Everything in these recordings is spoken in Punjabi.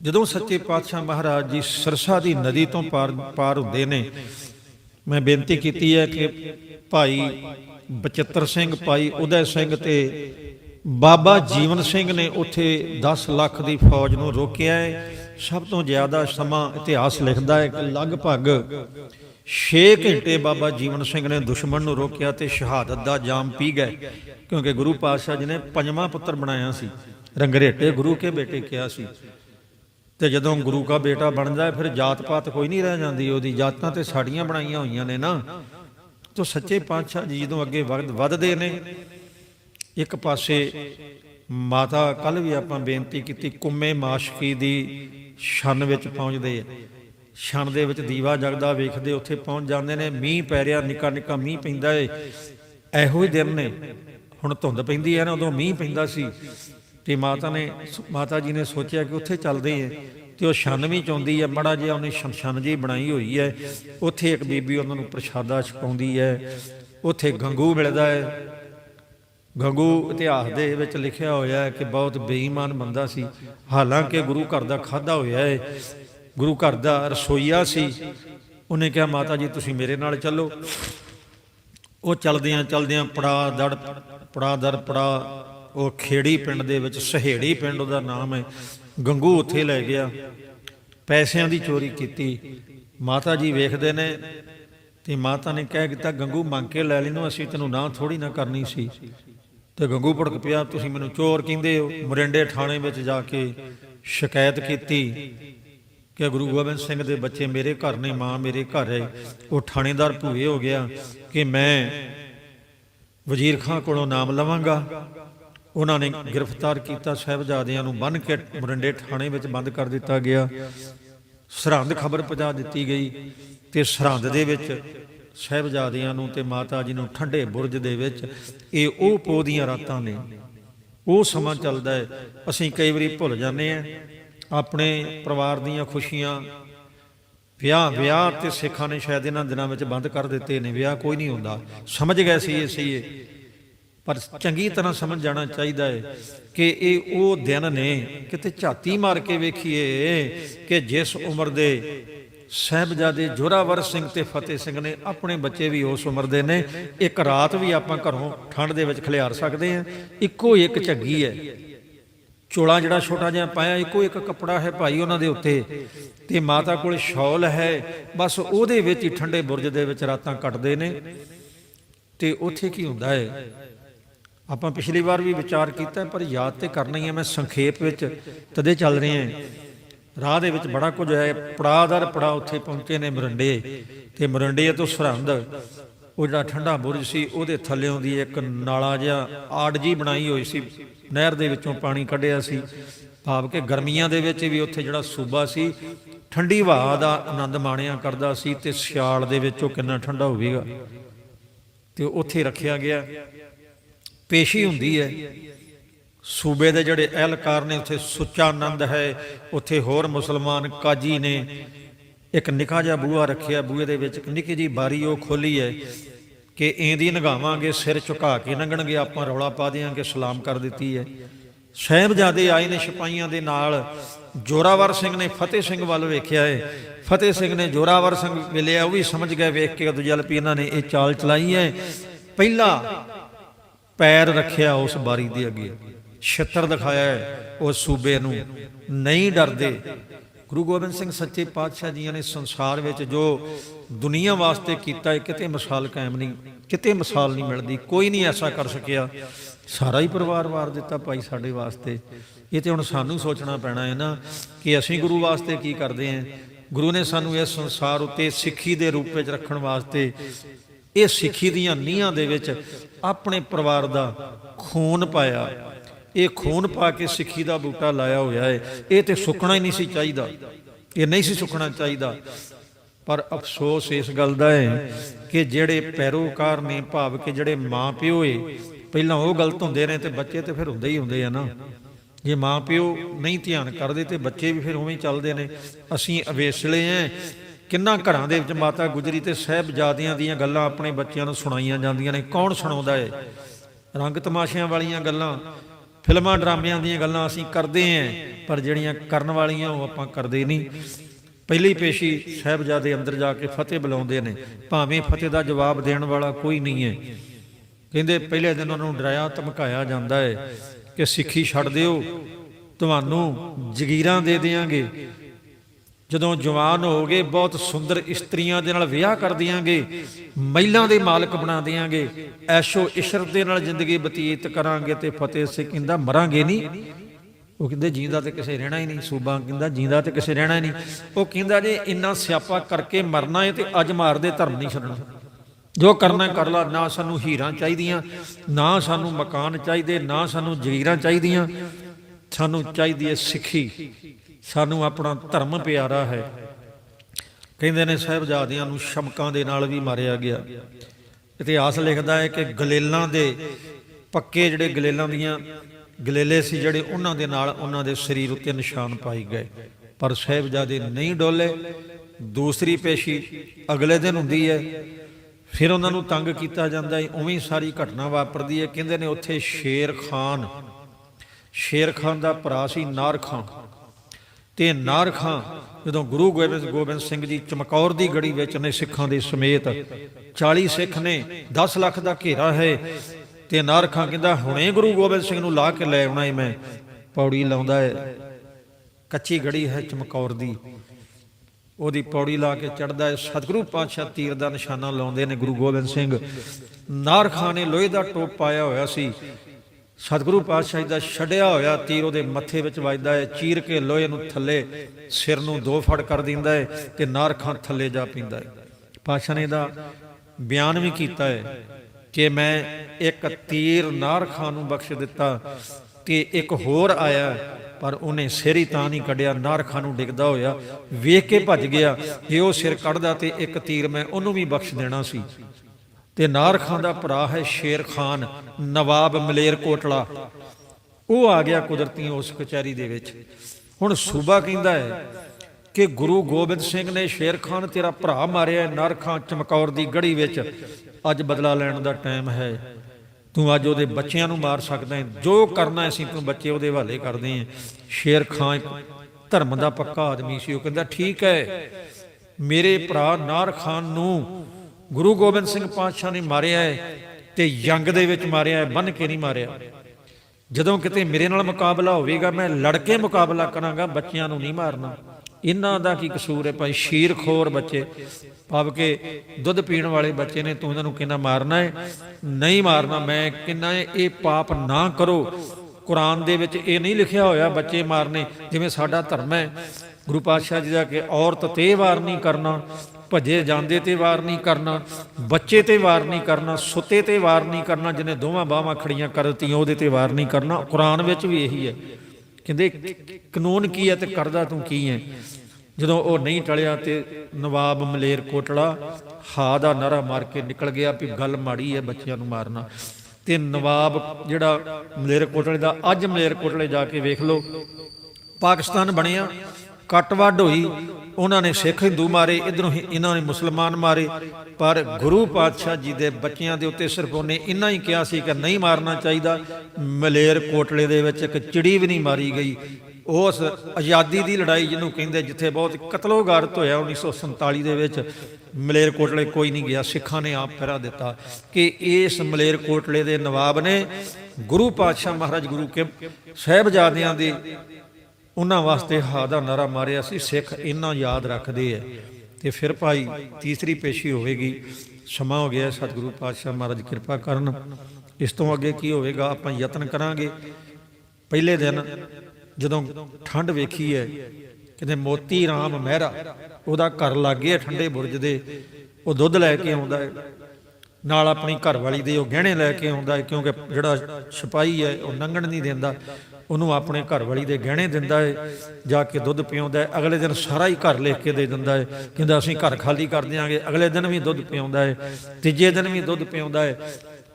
ਜਦੋਂ ਸੱਚੇ ਪਾਤਸ਼ਾਹ ਮਹਾਰਾਜ ਜੀ ਸਰਸਾ ਦੀ ਨਦੀ ਤੋਂ ਪਾਰ ਪਾਰ ਹੁੰਦੇ ਨੇ, ਮੈਂ ਬੇਨਤੀ ਕੀਤੀ ਹੈ ਕਿ ਭਾਈ ਬਚਿੱਤਰ ਸਿੰਘ, ਭਾਈ ਉਦੈ ਸਿੰਘ ਤੇ ਬਾਬਾ ਜੀਵਨ ਸਿੰਘ ਨੇ ਉੱਥੇ 10 ਲੱਖ ਦੀ ਫੌਜ ਨੂੰ ਰੋਕਿਆ ਹੈ। ਸਭ ਤੋਂ ਜ਼ਿਆਦਾ ਸਮਾਂ ਇਤਿਹਾਸ ਲਿਖਦਾ ਹੈ ਕਿ ਲਗਭਗ 6 ਘੰਟੇ ਬਾਬਾ ਜੀਵਨ ਸਿੰਘ ਨੇ ਦੁਸ਼ਮਣ ਨੂੰ ਰੋਕਿਆ ਤੇ ਸ਼ਹਾਦਤ ਦਾ ਜਾਮ ਪੀ ਗਏ, ਕਿਉਂਕਿ ਗੁਰੂ ਪਾਤਸ਼ਾਹ ਜੀ ਨੇ ਪੰਜਵਾਂ ਪੁੱਤਰ ਬਣਾਇਆ ਸੀ। ਰੰਗਰੇਟੇ ਗੁਰੂ ਕੇ ਬੇਟੇ ਕਿਹਾ ਸੀ। ਤੇ ਜਦੋਂ ਗੁਰੂ ਦਾ ਬੇਟਾ ਬਣਦਾ ਹੈ, ਫਿਰ ਜਾਤ ਪਾਤ ਕੋਈ ਨਹੀਂ ਰਹਿ ਜਾਂਦੀ। ਉਹਦੀ ਜਾਤਾਂ ਤੇ ਸਾਡੀਆਂ ਬਣਾਈਆਂ ਹੋਈਆਂ ਨੇ ਨਾ। ਤੋ ਸੱਚੇ ਪਾਤਸ਼ਾਹ ਜੀ ਜਦੋਂ ਅੱਗੇ ਵਧ- ਵਧਦੇ ਨੇ, ਇੱਕ ਪਾਸੇ ਮਾਤਾ ਕੱਲ ਵੀ ਆਪਾਂ ਬੇਨਤੀ ਕੀਤੀ, ਕੁੰਮੇ ਮਾਸ਼ਕੀ ਦੀ ਛੰਨ ਵਿੱਚ ਪਹੁੰਚਦੇ ਆ। ਛੰਨ ਦੇ ਵਿੱਚ ਦੀਵਾ ਜਗਦਾ ਵੇਖਦੇ, ਉੱਥੇ ਪਹੁੰਚ ਜਾਂਦੇ ਨੇ। ਮੀਂਹ ਪੈ ਰਿਹਾ, ਨਿੱਕਾ ਨਿੱਕਾ ਮੀਂਹ ਪੈਂਦਾ ਏ। ਇਹੋ ਹੀ ਦਿਨ ਨੇ। ਹੁਣ ਧੁੰਦ ਪੈਂਦੀ ਹੈ ਨਾ, ਉਦੋਂ ਮੀਂਹ ਪੈਂਦਾ ਸੀ। ਤੇ ਮਾਤਾ ਨੇ ਮਾਤਾ ਜੀ ਨੇ ਸੋਚਿਆ ਕਿ ਉੱਥੇ ਚੱਲਦੇ ਏ ਤੇ ਉਹ ਛੰਨ ਵੀ ਚਾਉਂਦੀ ਹੈ ਬੜਾ ਜਿਹਾ ਉਹਨੇ ਛੰਨ- ਛੰਨ ਜੀ ਬਣਾਈ ਹੋਈ ਹੈ ਉੱਥੇ ਇੱਕ ਬੀਬੀ ਉਹਨਾਂ ਨੂੰ ਪ੍ਰਸ਼ਾਦਾ ਛਕਾਉਂਦੀ ਹੈ ਉੱਥੇ ਗੰਗੂ ਮਿਲਦਾ ਹੈ ਗੰਗੂ ਇਤਿਹਾਸ ਦੇ ਵਿੱਚ ਲਿਖਿਆ ਹੋਇਆ ਹੈ ਕਿ ਬਹੁਤ ਬੇਈਮਾਨ ਬੰਦਾ ਸੀ। ਹਾਲਾਂਕਿ ਗੁਰੂ ਘਰ ਦਾ ਖਾਦਾ ਹੋਇਆ ਹੈ ਗੁਰੂ ਘਰ ਦਾ ਰਸੋਈਆ ਸੀ। ਉਹਨੇ ਕਿਹਾ, ਮਾਤਾ ਜੀ, ਤੁਸੀਂ ਮੇਰੇ ਨਾਲ ਚੱਲੋ। ਉਹ ਚਲਦਿਆਂ ਚਲਦਿਆਂ ਪੜਾ ਦੜ ਪੜਾ ਦਰ ਪੜਾ ਉਹ ਖੇੜੀ ਪਿੰਡ ਦੇ ਵਿੱਚ, ਸਹੇੜੀ ਪਿੰਡ ਉਹਦਾ ਨਾਮ ਹੈ। ਗੰਗੂ ਉੱਥੇ ਲੈ ਗਿਆ। ਪੈਸਿਆਂ ਦੀ ਚੋਰੀ ਕੀਤੀ। ਮਾਤਾ ਜੀ ਵੇਖਦੇ ਨੇ ਤੇ ਮਾਤਾ ਨੇ ਕਹਿ ਕੀਤਾ ਗੰਗੂ, ਮੰਗ ਕੇ ਲੈ ਲੈਨੋ ਅਸੀਂ ਤੈਨੂੰ ਨਾ ਥੋੜੀ ਨਾ ਕਰਨੀ ਸੀ। ਤੇ ਗੰਗੂ ਭੜਕ ਪਿਆ, ਤੁਸੀਂ ਮੈਨੂੰ ਚੋਰ ਕਹਿੰਦੇ ਹੋ। ਮਰਿੰਡੇ ਥਾਣੇ ਵਿੱਚ ਜਾ ਕੇ ਸ਼ਿਕਾਇਤ ਕੀਤੀ ਕਿ ਗੁਰੂ ਗੋਬਿੰਦ ਸਿੰਘ ਦੇ ਬੱਚੇ ਮੇਰੇ ਘਰ ਨੇ, ਮਾਂ ਮੇਰੇ ਘਰ ਹੈ। ਉਹ ਥਾਣੇਦਾਰ ਭੂਏ ਹੋ ਗਿਆ ਕਿ ਮੈਂ ਵਜ਼ੀਰ ਖਾਂ ਕੋਲੋਂ ਨਾਮ ਲਵਾਂਗਾ। ਉਹਨਾਂ ਨੇ ਗ੍ਰਿਫਤਾਰ ਕੀਤਾ, ਸਾਹਿਬਜ਼ਾਦਿਆਂ ਨੂੰ ਬੰਨ ਕੇ ਮਰਿੰਡੇ ਥਾਣੇ ਵਿੱਚ ਬੰਦ ਕਰ ਦਿੱਤਾ ਗਿਆ। ਸਰਹੰਦ ਖਬਰ ਪਹੁੰਚਾ ਦਿੱਤੀ ਗਈ ਤੇ ਸਰਹੰਦ ਦੇ ਵਿੱਚ ਸਾਹਿਬਜ਼ਾਦਿਆਂ ਨੂੰ ਤੇ ਮਾਤਾ ਜੀ ਨੂੰ ਠੰਡੇ ਬੁਰਜ ਦੇ ਵਿੱਚ ਇਹ ਉਹ ਪੋਹ ਦੀਆਂ ਰਾਤਾਂ ਨੇ। ਉਹ ਸਮਾਂ ਚੱਲਦਾ ਹੈ। ਅਸੀਂ ਕਈ ਵਾਰੀ ਭੁੱਲ ਜਾਂਦੇ ਆ ਆਪਣੇ ਪਰਿਵਾਰ ਦੀਆਂ ਖੁਸ਼ੀਆਂ, ਵਿਆਹ ਵਿਆਹ ਤੇ ਸਿੱਖਾਂ ਨੇ ਸ਼ਾਇਦ ਇਹਨਾਂ ਦਿਨਾਂ ਵਿੱਚ ਬੰਦ ਕਰ ਦਿੱਤੇ ਨੇ। ਵਿਆਹ ਕੋਈ ਨਹੀਂ ਹੁੰਦਾ। ਸਮਝ ਗਏ ਸੀ, ਇਹ ਸਹੀ ਪਰ ਚੰਗੀ ਤਰ੍ਹਾਂ ਸਮਝ ਜਾਣਾ ਚਾਹੀਦਾ ਹੈ ਕਿ ਇਹ ਉਹ ਦਿਨ ਨੇ ਕਿਤੇ ਝਾਤੀ ਮਾਰ ਕੇ ਵੇਖੀਏ ਕਿ ਜਿਸ ਉਮਰ ਦੇ ਸਹਿਬਜ਼ਾਦੇ ਜੋਰਾਵਰ ਸਿੰਘ ਤੇ ਫਤਿਹ ਸਿੰਘ ਨੇ ਆਪਣੇ ਬੱਚੇ ਵੀ ਉਸ ਉਮਰ ਦੇ ਨੇ, ਇੱਕ ਰਾਤ ਵੀ ਆਪਾਂ ਘਰੋਂ ਠੰਡ ਦੇ ਵਿੱਚ ਖਿਲਾਰ ਸਕਦੇ ਹਾਂ, ਇੱਕੋ ਇੱਕ ਝੱਗੀ ਹੈ। ਚੋਲਾ ਜਿਹੜਾ ਛੋਟਾ ਜਿਹਾ ਪਾਇਆ, ਇੱਕੋ ਇੱਕ ਕੱਪੜਾ ਹੈ ਭਾਈ ਉਹਨਾਂ ਦੇ ਉੱਤੇ ਤੇ ਮਾਤਾ ਕੋਲ ਸ਼ੌਲ ਹੈ, ਬਸ ਉਹਦੇ ਵਿੱਚ ਹੀ ਠੰਡੇ ਬੁਰਜ ਦੇ ਵਿੱਚ ਰਾਤਾਂ ਕੱਟਦੇ ਨੇ ਤੇ ਉੱਥੇ ਕੀ ਹੁੰਦਾ ਹੈ ਆਪਾਂ ਪਿਛਲੀ ਵਾਰ ਵੀ ਵਿਚਾਰ ਕੀਤਾ, ਪਰ ਯਾਦ ਤੇ ਕਰਨਾ ਹੀ ਹੈ, ਮੈਂ ਸੰਖੇਪ ਵਿੱਚ ਤਦੇ ਚੱਲ ਰਹੇ ਹਾਂ। ਰਾਹ ਦੇ ਵਿੱਚ ਬੜਾ ਕੁਝ ਹੈ ਪੜਾਅ ਦਰ ਪੜਾਅ ਉੱਥੇ ਪਹੁੰਚੇ ਨੇ ਮਰੰਡੇ। ਤੇ ਮਰੰਡੇ ਤੋਂ ਸਰਹੰਦ, ਉਹ ਜਿਹੜਾ ਠੰਡਾ ਬੁਰਜ ਸੀ, ਉਹਦੇ ਥੱਲੇੋਂ ਦੀ ਇੱਕ ਨਾਲਾ ਜਿਹਾ ਆੜ ਜੀ ਬਣਾਈ ਹੋਈ ਸੀ। ਨਹਿਰ ਦੇ ਵਿੱਚੋਂ ਪਾਣੀ ਕੱਢਿਆ ਸੀ। ਭਾਵ ਕਿ ਗਰਮੀਆਂ ਦੇ ਵਿੱਚ ਵੀ ਉੱਥੇ ਜਿਹੜਾ ਸੂਬਾ ਸੀ, ਠੰਡੀ ਹਵਾ ਦਾ ਆਨੰਦ ਮਾਣਿਆ ਕਰਦਾ ਸੀ, ਤੇ ਸਿਆਲ ਦੇ ਵਿੱਚ ਉਹ ਕਿੰਨਾ ਠੰਡਾ ਹੋਵੇਗਾ। ਤੇ ਉੱਥੇ ਰੱਖਿਆ ਗਿਆ। ਪੇਸ਼ੀ ਹੁੰਦੀ ਹੈ। ਸੂਬੇ ਦੇ ਜਿਹੜੇ ਅਹਿਲਕਾਰ ਨੇ ਉੱਥੇ ਸੁੱਚਾ ਆਨੰਦ ਹੈ, ਉੱਥੇ ਹੋਰ ਮੁਸਲਮਾਨ ਕਾਜੀ ਨੇ। ਇੱਕ ਨਿੱਕਾ ਜਿਹਾ ਬੂਹਾ ਰੱਖਿਆ, ਬੂਹੇ ਦੇ ਵਿੱਚ ਨਿੱਕੀ ਜੀ ਬਾਰੀ ਉਹ ਖੋਲੀ ਹੈ ਕਿ ਇਹਦੀ ਨਗਾਵਾਂਗੇ ਸਿਰ ਝੁਕਾ ਕੇ ਲੰਘਣਗੇ, ਆਪਾਂ ਰੌਲਾ ਪਾ ਦਿਆਂਗੇ, ਸਲਾਮ ਕਰ ਦਿੱਤੀ ਹੈ। ਸਾਹਿਬਜ਼ਾਦੇ ਆਏ ਨੇ ਸਿਪਾਹੀਆਂ ਦੇ ਨਾਲ। ਜੋਰਾਵਰ ਸਿੰਘ ਨੇ ਫਤਿਹ ਸਿੰਘ ਵੱਲ ਵੇਖਿਆ ਹੈ। ਫਤਿਹ ਸਿੰਘ ਨੇ ਜੋਰਾਵਰ ਸਿੰਘ ਮਿਲਿਆ, ਉਹ ਵੀ ਸਮਝ ਗਏ, ਵੇਖ ਕੇ ਦੁਜਲ ਪੀ ਇਹਨਾਂ ਨੇ ਇਹ ਚਾਲ ਚਲਾਈ ਹੈ। ਪਹਿਲਾ ਪੈਰ ਰੱਖਿਆ ਉਸ ਬਾਰੀ ਦੇ ਅੱਗੇ। ਛਿੱਤਰ ਦਿਖਾਇਆ ਉਸ ਸੂਬੇ ਨੂੰ। ਨਹੀਂ ਡਰਦੇ। ਗੁਰੂ ਗੋਬਿੰਦ ਸਿੰਘ ਸੱਚੇ ਪਾਤਸ਼ਾਹ ਜੀਆਂ ਨੇ ਸੰਸਾਰ ਵਿੱਚ ਜੋ ਦੁਨੀਆ ਵਾਸਤੇ ਕੀਤਾ ਹੈ, ਕਿਤੇ ਮਿਸਾਲ ਕਾਇਮ ਨਹੀਂ, ਕਿਤੇ ਮਿਸਾਲ ਨਹੀਂ ਮਿਲਦੀ। ਕੋਈ ਨਹੀਂ ਐਸਾ ਕਰ ਸਕਿਆ। ਸਾਰਾ ਹੀ ਪਰਿਵਾਰ ਵਾਰ ਦਿੱਤਾ ਭਾਈ ਸਾਡੇ ਵਾਸਤੇ। ਇਹ ਤੇ ਹੁਣ ਸਾਨੂੰ ਸੋਚਣਾ ਪੈਣਾ ਹੈ ਨਾ ਕਿ ਅਸੀਂ ਗੁਰੂ ਵਾਸਤੇ ਕੀ ਕਰਦੇ ਹਾਂ। ਗੁਰੂ ਨੇ ਸਾਨੂੰ ਇਸ ਸੰਸਾਰ ਉੱਤੇ ਸਿੱਖੀ ਦੇ ਰੂਪ ਵਿੱਚ ਰੱਖਣ ਵਾਸਤੇ, ਇਹ ਸਿੱਖੀ ਦੀਆਂ ਨੀਹਾਂ ਦੇ ਵਿੱਚ ਆਪਣੇ ਪਰਿਵਾਰ ਦਾ ਖੂਨ ਪਾਇਆ। ਇਹ ਖੂਨ ਪਾ ਕੇ ਸਿੱਖੀ ਦਾ ਬੂਟਾ ਲਾਇਆ ਹੋਇਆ ਹੈ ਇਹ ਤੇ ਸੁੱਕਣਾ ਹੀ ਨਹੀਂ ਸੀ ਚਾਹੀਦਾ। ਇਹ ਨਹੀਂ ਸੀ ਸੁੱਕਣਾ ਚਾਹੀਦਾ। ਪਰ ਅਫਸੋਸ ਇਸ ਗੱਲ ਦਾ ਹੈ ਕਿ ਜਿਹੜੇ ਪੈਰੋਕਾਰ ਨੇ, ਭਾਵ ਕਿ ਜਿਹੜੇ ਮਾਂ ਪਿਓ ਏ, ਪਹਿਲਾਂ ਉਹ ਗਲਤ ਹੁੰਦੇ ਨੇ ਤੇ ਬੱਚੇ ਤੇ ਫਿਰ ਹੁੰਦੇ ਹੀ ਹੁੰਦੇ ਆ ਨਾ। ਜੇ ਮਾਂ ਪਿਓ ਨਹੀਂ ਧਿਆਨ ਕਰਦੇ ਤੇ ਬੱਚੇ ਵੀ ਫਿਰ ਉਵੇਂ ਚੱਲਦੇ ਨੇ। ਅਸੀਂ ਅਵੇਸਲੇ ਐ ਕਿੰਨਾ ਘਰਾਂ ਦੇ ਵਿੱਚ ਮਾਤਾ ਗੁਜਰੀ ਤੇ ਸਹਿਬਜ਼ਾਦਿਆਂ ਦੀਆਂ ਗੱਲਾਂ ਆਪਣੇ ਬੱਚਿਆਂ ਨੂੰ ਸੁਣਾਈਆਂ ਜਾਂਦੀਆਂ ਨੇ? ਕੌਣ ਸੁਣਾਉਂਦਾ ਏ? ਰੰਗ ਤਮਾਸ਼ਿਆਂ ਵਾਲੀਆਂ ਗੱਲਾਂ, ਫਿਲਮਾਂ ਡਰਾਮਿਆਂ ਦੀਆਂ ਗੱਲਾਂ ਅਸੀਂ ਕਰਦੇ ਆਂ, ਪਰ ਜਿਹੜੀਆਂ ਕਰਨ ਵਾਲੀਆਂ ਉਹ ਆਪਾਂ ਕਰਦੇ ਨਹੀਂ। ਪਹਿਲੀ ਪੇਸ਼ੀ ਸਾਹਿਬਜ਼ਾਦੇ ਅੰਦਰ ਜਾ ਕੇ ਫਤਿਹ ਬੁਲਾਉਂਦੇ ਨੇ। ਭਾਵੇਂ ਫਤਿਹ ਦਾ ਜਵਾਬ ਦੇਣ ਵਾਲਾ ਕੋਈ ਨਹੀਂ ਹੈ ਕਹਿੰਦੇ ਪਹਿਲੇ ਦਿਨ ਉਹਨਾਂ ਨੂੰ ਡਰਾਇਆ, ਧਮਕਾਇਆ ਜਾਂਦਾ ਹੈ ਕਿ ਸਿੱਖੀ ਛੱਡ ਦਿਓ, ਤੁਹਾਨੂੰ ਜਗੀਰਾਂ ਦੇ ਦੇਾਂਗੇ ਜਦੋਂ ਜਵਾਨ ਹੋਗੇ ਬਹੁਤ ਸੁੰਦਰ ਇਸਤਰੀਆਂ ਦੇ ਨਾਲ ਵਿਆਹ ਕਰ ਦਿਆਂਗੇ, ਮਹਿਲਾਂ ਦੇ ਮਾਲਕ ਬਣਾ ਦਿਆਂਗੇ, ਐਸ਼ੋ ਇਸ਼ਰਤ ਦੇ ਨਾਲ ਜ਼ਿੰਦਗੀ ਬਤੀਤ ਕਰਾਂਗੇ ਤੇ ਫਤਿਹ ਸੇ ਕਹਿੰਦਾ ਮਰਾਂਗੇ ਨਹੀਂ। ਉਹ ਕਹਿੰਦੇ, ਜੀਂਦਾ ਤੇ ਕਿਸੇ ਰਹਿਣਾ ਹੀ ਨਹੀਂ, ਸੂਬਾ ਕਹਿੰਦਾ, ਜੀਂਦਾ ਤੇ ਕਿਸੇ ਰਹਿਣਾ ਹੀ ਨਹੀਂ। ਉਹ ਕਹਿੰਦਾ ਜੇ ਇੰਨਾ ਸਿਆਪਾ ਕਰਕੇ ਮਰਨਾ ਹੈ ਤੇ ਅੱਜ ਮਾਰਦੇ ਧਰਮ ਨਹੀਂ ਛੱਡਣਾ। ਜੋ ਕਰਨਾ ਕਰ ਲਾ, ਨਾ ਸਾਨੂੰ ਹੀਰਾਂ ਚਾਹੀਦੀਆਂ, ਨਾ ਸਾਨੂੰ ਮਕਾਨ ਚਾਹੀਦੇ, ਨਾ ਸਾਨੂੰ ਜਗੀਰਾਂ ਚਾਹੀਦੀਆਂ, ਸਾਨੂੰ ਚਾਹੀਦੀ ਹੈ ਸਿੱਖੀ। ਸਾਨੂੰ ਆਪਣਾ ਧਰਮ ਪਿਆਰਾ ਹੈ। ਕਹਿੰਦੇ ਨੇ ਸਾਹਿਬਜ਼ਾਦਿਆਂ ਨੂੰ ਸ਼ਮਕਾਂ ਦੇ ਨਾਲ ਵੀ ਮਾਰਿਆ ਗਿਆ। ਇਤਿਹਾਸ ਲਿਖਦਾ ਹੈ ਕਿ ਗਲੇਲਾਂ ਦੇ ਪੱਕੇ ਜਿਹੜੇ ਗਲੇਲਾਂ ਦੀਆਂ ਗਲੇਲੇ ਸੀ, ਜਿਹੜੇ ਉਹਨਾਂ ਦੇ ਨਾਲ ਉਹਨਾਂ ਦੇ ਸਰੀਰ ਉੱਤੇ ਨਿਸ਼ਾਨ ਪਾਈ ਗਏ। ਪਰ ਸਾਹਿਬਜ਼ਾਦੇ ਨਹੀਂ ਡੋਲੇ। ਦੂਸਰੀ ਪੇਸ਼ੀ ਅਗਲੇ ਦਿਨ ਹੁੰਦੀ ਹੈ। ਫਿਰ ਉਹਨਾਂ ਨੂੰ ਤੰਗ ਕੀਤਾ ਜਾਂਦਾ ਹੈ। ਉਵੇਂ ਹੀ ਸਾਰੀ ਘਟਨਾ ਵਾਪਰਦੀ ਹੈ। ਕਹਿੰਦੇ ਨੇ ਉੱਥੇ ਸ਼ੇਰ ਖਾਨ ਸ਼ੇਰ ਖਾਨ ਦਾ ਭਰਾ ਸੀ ਨਾਰ ਖਾਨ। ਤੇ ਨਾਰ ਖਾਨ ਜਦੋਂ ਗੁਰੂ ਗੋਬਿੰਦ ਗੋਬਿੰਦ ਸਿੰਘ ਜੀ ਚਮਕੌਰ ਦੀ ਗੜੀ ਵਿੱਚ ਨੇ ਸਿੱਖਾਂ ਦੇ ਸਮੇਤ 40 ਸਿੱਖ ਨੇ 10 ਲੱਖ ਦਾ ਘੇਰਾ ਹੈ, ਤੇ ਨਾਰ ਖਾਨ ਕਹਿੰਦਾ, ਹੁਣੇ ਗੁਰੂ ਗੋਬਿੰਦ ਸਿੰਘ ਨੂੰ ਲਾ ਕੇ ਲੈ ਆਉਣਾ ਏ ਮੈਂ। ਪੌੜੀ ਲਾਉਂਦਾ ਹੈ ਕੱਚੀ ਗੜੀ ਹੈ ਚਮਕੌਰ ਦੀ। ਉਹਦੀ ਪੌੜੀ ਲਾ ਕੇ ਚੜਦਾ ਹੈ ਸਤਿਗੁਰੂ ਪਾਤਸ਼ਾਹ ਤੀਰ ਦਾ ਨਿਸ਼ਾਨਾ ਲਾਉਂਦੇ ਨੇ ਗੁਰੂ ਗੋਬਿੰਦ ਸਿੰਘ। ਨਾਰ ਖਾਨ ਨੇ ਲੋਹੇ ਦਾ ਟੋਪ ਪਾਇਆ ਹੋਇਆ ਸੀ। ਸਤਿਗੁਰੂ ਪਾਤਸ਼ਾਹ ਜੀ ਦਾ ਛੱਡਿਆ ਹੋਇਆ ਤੀਰ ਉਹਦੇ ਮੱਥੇ ਵਿੱਚ ਵੱਜਦਾ ਹੈ, ਚੀਰ ਕੇ ਲੋਹੇ ਨੂੰ ਥੱਲੇ ਸਿਰ ਨੂੰ ਦੋ ਫੜ ਕਰ ਦਿੰਦਾ ਹੈ ਤੇ ਨਾਰ ਖਾਨ ਥੱਲੇ ਜਾ ਪੈਂਦਾ ਹੈ। ਪਾਤਸ਼ਾਹ ਨੇ ਦਾ ਬਿਆਨ ਵੀ ਕੀਤਾ ਹੈ ਕਿ ਮੈਂ ਇੱਕ ਤੀਰ ਨਾਰ ਖਾਨ ਨੂੰ ਬਖਸ਼ ਦਿੱਤਾ ਤੇ ਇੱਕ ਹੋਰ ਆਇਆ, ਪਰ ਉਹਨੇ ਸਿਰ ਹੀ ਤਾਂ ਨਹੀਂ ਕੱਢਿਆ ਨਾਰ ਖਾਨ ਨੂੰ ਡਿੱਗਦਾ ਹੋਇਆ, ਵੇਖ ਕੇ ਭੱਜ ਗਿਆ, ਜੇ ਉਹ ਸਿਰ ਕੱਢਦਾ ਤੇ ਇੱਕ ਤੀਰ ਮੈਂ ਉਹਨੂੰ ਵੀ ਬਖਸ਼ ਦੇਣਾ ਸੀ। ਤੇ ਨਾਰ ਖਾਨ ਦਾ ਭਰਾ ਹੈ ਸ਼ੇਰ ਖਾਨ, ਨਵਾਬ ਮਲੇਰ ਕੋਟਲਾ। ਉਹ ਆ ਗਿਆ ਕੁਦਰਤੀ ਉਸ ਕਚਹਿਰੀ ਦੇ ਵਿੱਚ। ਹੁਣ ਸੂਬਾ ਕਹਿੰਦਾ ਹੈ ਕਿ ਗੁਰੂ ਗੋਬਿੰਦ ਸਿੰਘ ਨੇ ਸ਼ੇਰ ਖਾਨ ਤੇਰਾ ਭਰਾ ਮਾਰਿਆ, ਨਾਰ ਖਾਨ ਚਮਕੌਰ ਦੀ ਗੜੀ ਵਿੱਚ। ਅੱਜ ਬਦਲਾ ਲੈਣ ਦਾ ਟਾਈਮ ਹੈ। ਤੂੰ ਅੱਜ ਉਹਦੇ ਬੱਚਿਆਂ ਨੂੰ ਮਾਰ ਸਕਦਾ ਹੈ। ਜੋ ਕਰਨਾ ਅਸੀਂ ਤੂੰ ਬੱਚੇ ਉਹਦੇ ਹਵਾਲੇ ਕਰਦੇ ਹਾਂ। ਸ਼ੇਰ ਖਾਨ ਧਰਮ ਦਾ ਪੱਕਾ ਆਦਮੀ ਸੀ। ਉਹ ਕਹਿੰਦਾ, ਠੀਕ ਹੈ। ਮੇਰੇ ਭਰਾ ਨਾਰ ਖਾਨ ਨੂੰ ਗੁਰੂ ਗੋਬਿੰਦ ਸਿੰਘ ਪਾਤਸ਼ਾਹ ਨੇ ਮਾਰਿਆ ਹੈ ਤੇ ਜੰਗ ਦੇ ਵਿੱਚ ਮਾਰਿਆ ਹੈ ਬੰਨ ਕੇ ਨਹੀਂ ਮਾਰਿਆ। ਜਦੋਂ ਕਿਤੇ ਮੇਰੇ ਨਾਲ ਮੁਕਾਬਲਾ ਹੋਵੇਗਾ, ਮੈਂ ਲੜ ਕੇ ਮੁਕਾਬਲਾ ਕਰਾਂਗਾ, ਬੱਚਿਆਂ ਨੂੰ ਨਹੀਂ ਮਾਰਨਾ। ਇਹਨਾਂ ਦਾ ਕੀ ਕਸੂਰ ਹੈ ਭਾਈ? ਸ਼ੀਰਖੋਰ ਬੱਚੇ। ਭਾਵ ਕਿ ਦੁੱਧ ਪੀਣ ਵਾਲੇ ਬੱਚੇ ਨੇ, ਤੂੰ ਇਹਨਾਂ ਨੂੰ ਕਿੰਨਾ ਮਾਰਨਾ ਹੈ? ਨਹੀਂ ਮਾਰਨਾ। ਮੈਂ ਕਿੰਨਾ ਇਹ ਪਾਪ ਨਾ ਕਰੋ। ਕੁਰਾਨ ਦੇ ਵਿੱਚ ਇਹ ਨਹੀਂ ਲਿਖਿਆ ਹੋਇਆ ਬੱਚੇ ਮਾਰਨੇ, ਜਿਵੇਂ ਸਾਡਾ ਧਰਮ ਹੈ। ਗੁਰੂ ਪਾਤਸ਼ਾਹ ਜੀ ਦਾ ਕਿ ਔਰਤ ਤੇ ਵਾਰ ਨਹੀਂ ਕਰਨਾ ਭੱਜੇ ਜਾਂਦੇ ਤੇ ਵਾਰ ਨਹੀਂ ਕਰਨਾ, ਬੱਚੇ ਤੇ ਵਾਰ ਨਹੀਂ ਕਰਨਾ, ਸੁੱਤੇ ਤੇ ਵਾਰ ਨਹੀਂ ਕਰਨਾ, ਜਿਹਨੇ ਦੋਵਾਂ ਬਾਹਾਂ ਖੜੀਆਂ ਕਰ ਦਿੱਤੀਆਂ, ਉਹਦੇ ਤੇ ਵਾਰ ਨਹੀਂ ਕਰਨਾ। ਕੁਰਾਨ ਵਿੱਚ ਵੀ ਇਹੀ ਹੈ। ਕਹਿੰਦੇ, ਕਾਨੂੰਨ ਕੀ ਹੈ ਤੇ ਕਰਦਾ ਤੂੰ ਕੀ ਹੈ? ਜਦੋਂ ਉਹ ਨਹੀਂ ਟਲਿਆ ਤੇ ਨਵਾਬ ਮਲੇਰ ਕੋਟਲਾ ਹਾ ਦਾ ਨਾਰਾ ਮਾਰ ਕੇ ਨਿਕਲ ਗਿਆ ਵੀ ਗੱਲ ਮਾੜੀ ਹੈ ਬੱਚਿਆਂ ਨੂੰ ਮਾਰਨਾ। ਤੇ ਨਵਾਬ ਜਿਹੜਾ ਮਲੇਰ ਕੋਟਲੇ ਦਾ, ਅੱਜ ਮਲੇਰ ਕੋਟਲੇ ਜਾ ਕੇ ਵੇਖ ਲਓ, ਪਾਕਿਸਤਾਨ ਬਣਿਆ, ਕੱਟ ਵੱਢ ਹੋਈ ਉਹਨਾਂ ਨੇ ਸਿੱਖ ਹਿੰਦੂ ਮਾਰੇ, ਇਧਰੋਂ ਇਹਨਾਂ ਨੇ ਮੁਸਲਮਾਨ ਮਾਰੇ। ਪਰ ਗੁਰੂ ਪਾਤਸ਼ਾਹ ਜੀ ਦੇ ਬੱਚਿਆਂ ਦੇ ਉੱਤੇ ਸਿਰਫ ਉਹਨੇ ਇੰਨਾ ਹੀ ਕਿਹਾ ਸੀ ਕਿ ਨਹੀਂ ਮਾਰਨਾ ਚਾਹੀਦਾ। ਮਲੇਰ ਕੋਟਲੇ ਦੇ ਵਿੱਚ ਇੱਕ ਚਿੜੀ ਵੀ ਨਹੀਂ ਮਾਰੀ ਗਈ। ਉਸ ਆਜ਼ਾਦੀ ਦੀ ਲੜਾਈ ਜਿਹਨੂੰ ਕਹਿੰਦੇ ਜਿੱਥੇ ਬਹੁਤ ਕਤਲੋਗਾਰਤ ਹੋਇਆ 1947 ਦੇ ਵਿੱਚ, ਮਲੇਰ ਕੋਟਲੇ ਕੋਈ ਨਹੀਂ ਗਿਆ। ਸਿੱਖਾਂ ਨੇ ਆਪ ਫੇਰਾ ਦਿੱਤਾ ਕਿ ਇਸ ਮਲੇਰ ਕੋਟਲੇ ਦੇ ਨਵਾਬ ਨੇ ਗੁਰੂ ਪਾਤਸ਼ਾਹ ਮਹਾਰਾਜ ਗੁਰੂ ਕੇ ਸਾਹਿਬਜ਼ਾਦਿਆਂ ਦੇ ਉਹਨਾਂ ਵਾਸਤੇ ਹਾ ਦਾ ਨਾਰਾ ਮਾਰਿਆ ਸੀ, ਸਿੱਖ ਇਹਨਾਂ ਯਾਦ ਰੱਖਦੇ ਐ ਤੇ ਫਿਰ ਭਾਈ ਤੀਸਰੀ ਪੇਸ਼ੀ ਹੋਵੇਗੀ, ਸਮਾਂ ਹੋ ਗਿਆ ਸਤਿਗੁਰੂ ਪਾਤਸ਼ਾਹ ਮਹਾਰਾਜ ਕਿਰਪਾ ਕਰਨ। ਇਸ ਤੋਂ ਅੱਗੇ ਕੀ ਹੋਵੇਗਾ, ਆਪਾਂ ਯਤਨ ਕਰਾਂਗੇ। ਪਹਿਲੇ ਦਿਨ ਜਦੋਂ ਠੰਡ ਵੇਖੀ ਹੈ, ਕਿਤੇ ਮੋਤੀ ਰਾਮ ਮਹਿਰਾ, ਉਹਦਾ ਘਰ ਲੱਗੇ ਠੰਡੇ ਬੁਰਜ ਦੇ, ਉਹ ਦੁੱਧ ਲੈ ਕੇ ਆਉਂਦਾ ਹੈ। ਨਾਲ ਆਪਣੀ ਘਰਵਾਲੀ ਦੇ ਉਹ ਗਹਿਣੇ ਲੈ ਕੇ ਆਉਂਦਾ ਹੈ, ਕਿਉਂਕਿ ਜਿਹੜਾ ਸਿਪਾਹੀ ਹੈ, ਉਹ ਨੰਗਣ ਨਹੀਂ ਦਿੰਦਾ। ਉਹਨੂੰ ਆਪਣੇ ਘਰਵਾਲੀ ਦੇ ਗਹਿਣੇ ਦਿੰਦਾ ਹੈ ਜਾ ਕੇ ਦੁੱਧ ਪਿਆਉਂਦਾ ਅਗਲੇ ਦਿਨ ਸਾਰਾ ਹੀ ਘਰ ਲਿਖ ਕੇ ਦੇ ਦਿੰਦਾ ਹੈ ਕਹਿੰਦਾ ਅਸੀਂ ਘਰ ਖਾਲੀ ਕਰ ਦਿਆਂਗੇ, ਅਗਲੇ ਦਿਨ ਵੀ ਦੁੱਧ ਪਿਆਉਂਦਾ ਏ, ਤੀਜੇ ਦਿਨ ਵੀ ਦੁੱਧ ਪਿਆਉਂਦਾ ਹੈ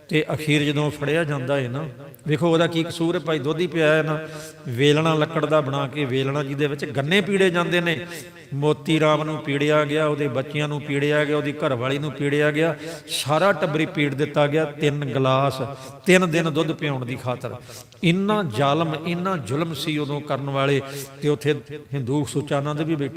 ਤੇ ਅਖੀਰ ਜਦੋਂ ਫੜਿਆ ਜਾਂਦਾ ਹੈ ਨਾ ਵੇਖੋ ਉਹਦਾ ਕੀ ਕਸੂਰ ਹੈ, ਭਾਈ ਦੁੱਧ ਹੀ ਪਿਆ ਹੈ ਨਾ। ਵੇਲਣਾ ਲੱਕੜ ਦਾ ਬਣਾ ਕੇ ਵੇਲਣਾ ਜਿਹਦੇ ਵਿੱਚ ਗੰਨੇ ਪੀੜੇ ਜਾਂਦੇ ਨੇ। ਮੋਤੀ ਰਾਮ ਨੂੰ ਪੀੜਿਆ ਗਿਆ, ਉਹਦੇ ਬੱਚਿਆਂ ਨੂੰ ਪੀੜਿਆ ਗਿਆ, ਉਹਦੀ ਘਰਵਾਲੀ ਨੂੰ ਪੀੜਿਆ ਗਿਆ। ਸਾਰਾ ਟੱਬਰੀ ਪੀੜ ਦਿੱਤਾ ਗਿਆ, ਤਿੰਨ ਗਲਾਸ, ਤਿੰਨ ਦਿਨ ਦੁੱਧ ਪਿਆਉਣ ਦੀ ਖਾਤਰ। ਇੰਨਾ ਜ਼ਾਲਮ, ਇੰਨਾ ਜ਼ੁਲਮ ਸੀ ਉਦੋਂ ਕਰਨ ਵਾਲੇ, ਤੇ ਉੱਥੇ ਹਿੰਦੂ ਸੁਚਾਨੰਦ ਵੀ ਬੈਠਾ